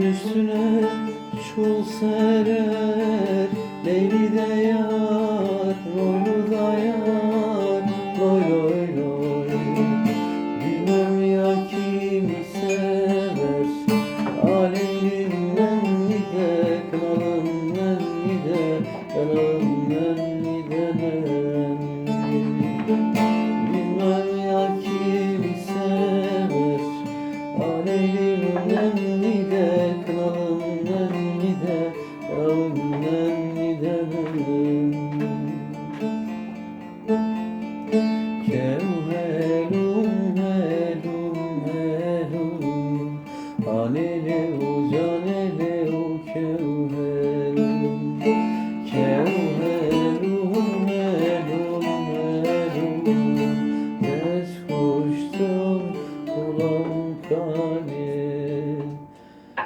Üstüne çul serer Leyli de yar Loylu da yar. Loy loy loy Bilmem ya kim sever Alemimden nide Kralımdan nide Kralımdan nide Bilmem ya kim sever Alemimden nide Yalnızdan gidemem Kevhelum helum helum Hanele ucanele u kevhelum Kevhelum helum helum Mes koştum ulan kanem